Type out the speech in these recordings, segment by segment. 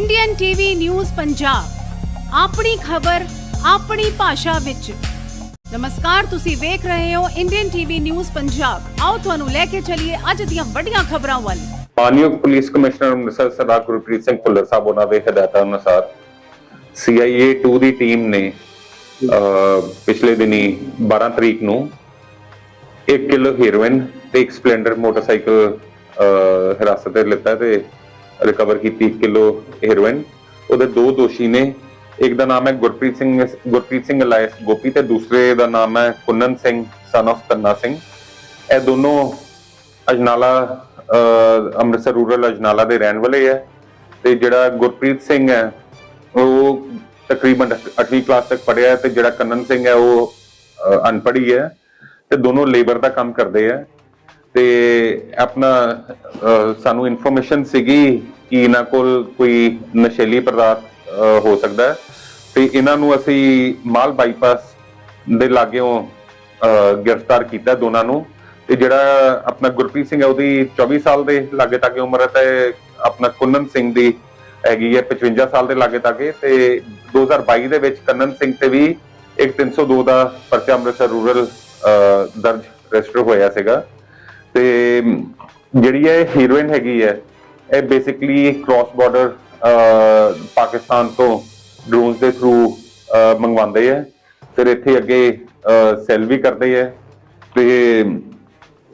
Indian TV news Punjab, ਆਪਣੀ ਖਬਰ, ਆਪਣੀ ਭਾਸ਼ਾ ਵਿੱਚ। ਨਮਸਕਾਰ, ਤੁਸੀਂ ਵੇਖ ਰਹੇ ਹੋ ਇੰਡੀਅਨ ਟੀਵੀ ਨਿਊਜ਼ ਪੰਜਾਬ। ਆਓ, ਤੁਹਾਨੂੰ ਲੈ ਕੇ ਚੱਲੀਏ ਅੱਜ ਦੀਆਂ ਵੱਡੀਆਂ ਖਬਰਾਂ ਵੱਲ। ਮਾਨਯੋਗ ਪੁਲਿਸ ਕਮਿਸ਼ਨਰ ਅੰਮ੍ਰਿਤਸਰ ਸਰਦਾਰ ਗੁਰਪ੍ਰੀਤ ਸਿੰਘ ਭੁੱਲਰ ਸਾਹਿਬ ਉਹਨਾਂ ਦੇ ਹਦਾਇਤਾਂ ਅਨੁਸਾਰ CIA 2 ਦੀ ਟੀਮ ਨੇ ਪਿਛਲੇ ਦਿਨੀ 12 ਤਰੀਕ ਨੂੰ 1 ਕਿਲੋ ਹੀਰੋਇਨ ਤੇ ਇੱਕ ਸਪਲੈਂਡਰ ਮੋਟਰਸਾਈਕਲ ਹਿਰਾਸਤ ਤੇ ਲਿੱਤਾ ਤੇ ਰਿਕਵਰ ਕੀਤੀ 1 ਕਿਲੋ ਹੈਰੋਇਨ ਉਹਦੇ ਦੋ ਦੋਸ਼ੀ ਨੇ। ਇੱਕ ਦਾ ਨਾਮ ਹੈ ਗੁਰਪ੍ਰੀਤ ਸਿੰਘ ਗੁਰਪ੍ਰੀਤ ਸਿੰਘ ਅਲਾਇਸ ਗੋਪੀ ਤੇ ਦੂਸਰੇ ਦਾ ਨਾਮ ਹੈ ਕੁੰਨਨ ਸਿੰਘ ਸਨ of ਤੰਨਾ ਸਿੰਘ। ਇਹ ਦੋਨੋਂ ਅਜਨਾਲਾ ਅੰਮ੍ਰਿਤਸਰ ਰੂਰਲ ਅਜਨਾਲਾ ਦੇ ਰਹਿਣ ਵਾਲੇ ਹੈ ਤੇ ਜਿਹੜਾ ਗੁਰਪ੍ਰੀਤ ਸਿੰਘ ਹੈ ਉਹ ਤਕਰੀਬਨ 8ਵੀਂ ਕਲਾਸ ਤੱਕ ਪੜ੍ਹਿਆ ਹੈ ਤੇ ਜਿਹੜਾ ਕੰਨਨ ਸਿੰਘ ਹੈ ਉਹ ਅਹ, ਅਨਪੜ੍ਹ ਹੈ। ਤੇ ਦੋਨੋਂ ਲੇਬਰ ਦਾ ਕੰਮ ਕਰਦੇ ਆ। ਤੇ ਆਪਣਾ ਸਾਨੂੰ ਇਨਫੋਰਮੇਸ਼ਨ ਸੀਗੀ ਕਿ ਇਹਨਾਂ ਕੋਲ ਕੋਈ ਨਸ਼ੀਲੀ ਪਦਾਰਥ ਹੋ ਸਕਦਾ ਹੈ। ਤੇ ਇਹਨਾਂ ਨੂੰ ਅਸੀਂ ਮਾਲ ਬਾਈਪਾਸ ਦੇ ਲਾਗਿਓਂ ਗ੍ਰਿਫਤਾਰ ਕੀਤਾ ਦੋਨਾਂ ਨੂੰ। ਤੇ ਜਿਹੜਾ ਆਪਣਾ ਗੁਰਪ੍ਰੀਤ ਸਿੰਘ ਹੈ, ਉਹਦੀ 24 ਸਾਲ ਦੇ ਲਾਗੇ ਤੱਕ ਉਮਰ ਹੈ ਤੇ ਆਪਣਾ ਕੁੰਨਨ ਸਿੰਘ ਦੀ ਹੈਗੀ ਹੈ 55 ਸਾਲ ਦੇ ਲਾਗੇ ਤੱਕ ਤੇ 2022 ਦੇ ਵਿੱਚ ਕੰਨਨ ਸਿੰਘ ਤੇ ਵੀ ਇੱਕ 302 ਦਾ ਪਰਚਾ ਅੰਮ੍ਰਿਤਸਰ ਰੂਰਲ ਦਰਜ ਰਜਿਸਟਰ ਹੋਇਆ ਸੀਗਾ। ਤੇ ਜਿਹੜੀ ਇਹ ਹੀਰੋਇਨ ਹੈਗੀ ਹੈ ਇਹ ਬੇਸਿਕਲੀ ਕ੍ਰਾਸ ਬਾਰਡਰ ਪਾਕਿਸਤਾਨ ਤੋਂ ਡਰੋਨਸ ਦੇ ਥਰੂ ਮੰਗਵਾਉਂਦੇ ਆ। ਫਿਰ ਇੱਥੇ ਅੱਗੇ ਸੈਲ ਵੀ ਕਰਦੇ ਆ। ਤੇ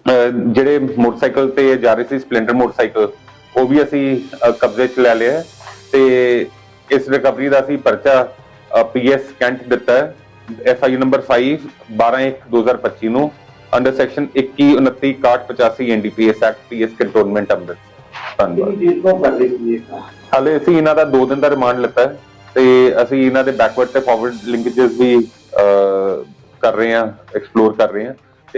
ਜਿਹੜੇ ਮੋਟਰਸਾਈਕਲ ਤੇ ਜਾ ਰਹੇ ਸੀ, ਸਪਲੈਂਡਰ ਮੋਟਰਸਾਈਕਲ, ਉਹ ਵੀ ਅਸੀਂ ਕਬਜ਼ੇ 'ਚ ਲੈ ਲਿਆ। ਹੈ ਤੇ ਇਸ ਰਿਕਵਰੀ ਦਾ ਅਸੀਂ ਪਰਚਾ ਪੀਐਸ ਕੈਂਟ ਦਿੱਤਾ ਹੈ। ਐਫਆਈ ਨੰਬਰ 5 12/1/2025 ਨੂੰ under section 21 29 61 85 NDPS act PS cantonment ਅੰਮ੍ਰਿਤ ਧੰਨਵਾਦ। ਕਰ ਹਾਲੇ ਅਸੀਂ ਇਹਨਾਂ ਦਾ 2 ਦਿਨ ਦਾ ਰਿਮਾਂਡ ਲਿੱਤਾ ਹੈ ਤੇ ਅਸੀਂ ਇਹਨਾਂ ਦੇ ਬੈਕਵਰਡ ਤੇ ਫਾਰਵਰਡ ਲਿੰਕੇजेस ਵੀ ਕਰ ਰਹੇ ਹਾਂ ਐਕਸਪਲੋਰ ਕਰ ਰਹੇ ਹਾਂ।